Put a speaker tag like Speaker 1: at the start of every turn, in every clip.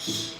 Speaker 1: Thank.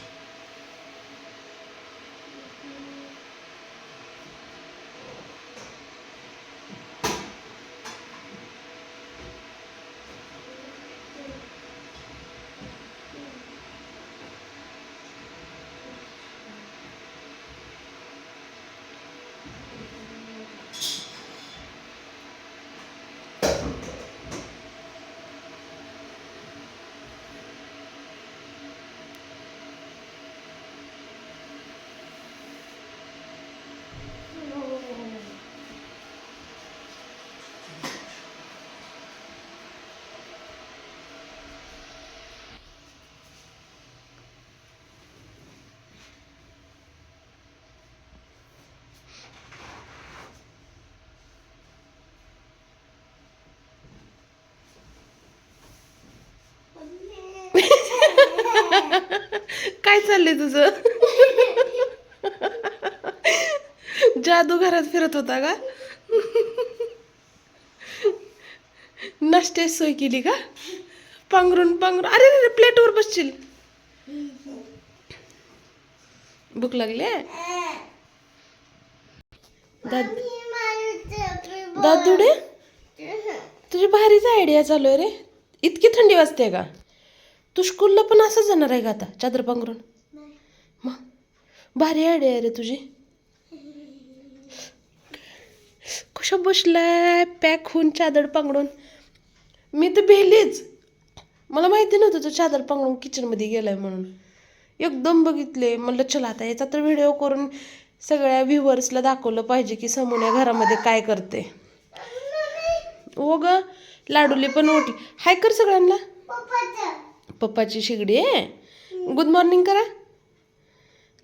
Speaker 1: काय चाललंय तुझं? जादू घरात फिरत होता का? नाश्त्याची सोय केली का? पांघरून पांघरून. अरे अरे प्लेटवर बसशील. भूक लागली आहे? दाद दादुडे तुझी भारीच आयडिया चालू आहे रे. इतकी थंडी वाजते का? तू स्कूलला पण असं जाणार आहे का आता चादर पांघरून? मग? भारी आयडिया आहे रे तुझी. कशा बसलाय पॅक होऊन चादर पांघरून? मी तर भेलीच. मला माहिती नव्हतं तो चादर पांघरून किचनमध्ये गेलाय म्हणून. एकदम बघितले. म्हणलं चला आता याचा तर व्हिडिओ करून सगळ्या व्ह्युअर्सला दाखवलं पाहिजे की समोर घरामध्ये काय करते. ओ ग लाडूली पण ओटी. हाय कर सगळ्यांना. पप्पाची शिगडी आहे. गुड मॉर्निंग करा.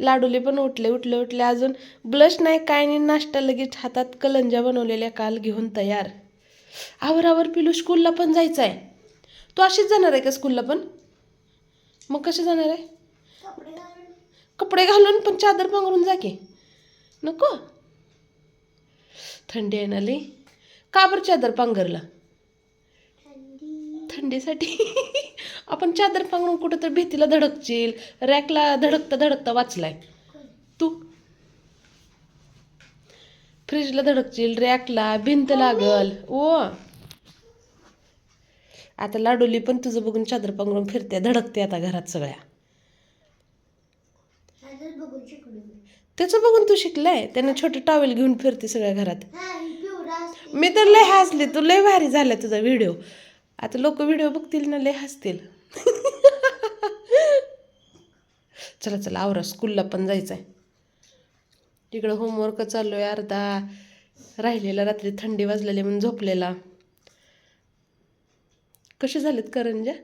Speaker 1: लाडूले पण उठले उठले उठले. अजून ब्लश नाही काय नाही नाश्ता लगेच हातात कलंजा बनवलेल्या काल घेऊन तयार. आवर आवर पिलू स्कूलला पण जायचं आहे तू अशीच जाणार आहे का स्कूलला पण? मग कशी जाणार आहे? कपडे घालून. पण चादर पांघरून जा की. नको. थंडी आहे ना लई. का बरं चादर पांघरला? थंडीसाठी. आपण चादर पांघरून कुठं तर भीतीला धडकशील रॅकला धडकता धडकता वाचलाय. तू फ्रीजला धडकशील रॅकला भिंत लागल. ओ. आता लाडोली पण तुझं बघून चादर पांघरून फिरते धडकते आता घरात सगळ्या. त्याचं बघून तू शिकलाय? त्यानं छोटे टॉवेल घेऊन फिरते सगळ्या घरात. मी तर लय हसले तू लय भारी झाला तुझा व्हिडिओ आता लोक व्हिडिओ बघतील ना लय हसतील. चला चला आवरा स्कूलला पण जायचं आहे तिकडं होमवर्क चालू आहे अर्धा. राहिलेला रात्री थंडी वाजलेली म्हणून झोपलेला. कसे झालेत करंज्या?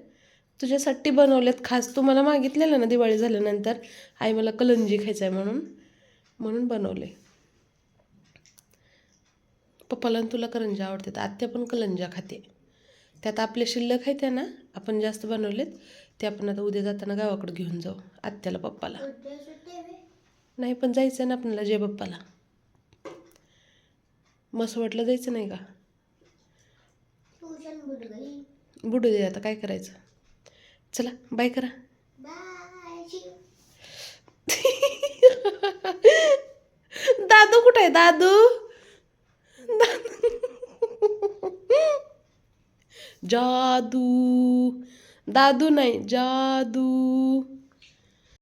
Speaker 1: तुझ्यासाठी बनवलेत खास. तू मला मागितलेलं ना दिवाळी झाल्यानंतर? आई मला कलंजी खायचं आहे म्हणून म्हणून बनवले पप्पाला तुला करंजा आवडतात. आत्या पण कलंजा खाते. त्यात आपले शिल्लक आहे त्या ना आपण जास्त बनवलेत ते आपण आता उद्या जाताना गावाकडं घेऊन जाऊ आत्याला पप्पाला. नाही पण जायचं ना आपल्याला जय बाप्पाला मसवटला जायचं नाही का? बुडू दे आता काय करायचं? चला बाय करा. दादू कुठे आहे? दादू? जादू. दादू नाही जादू.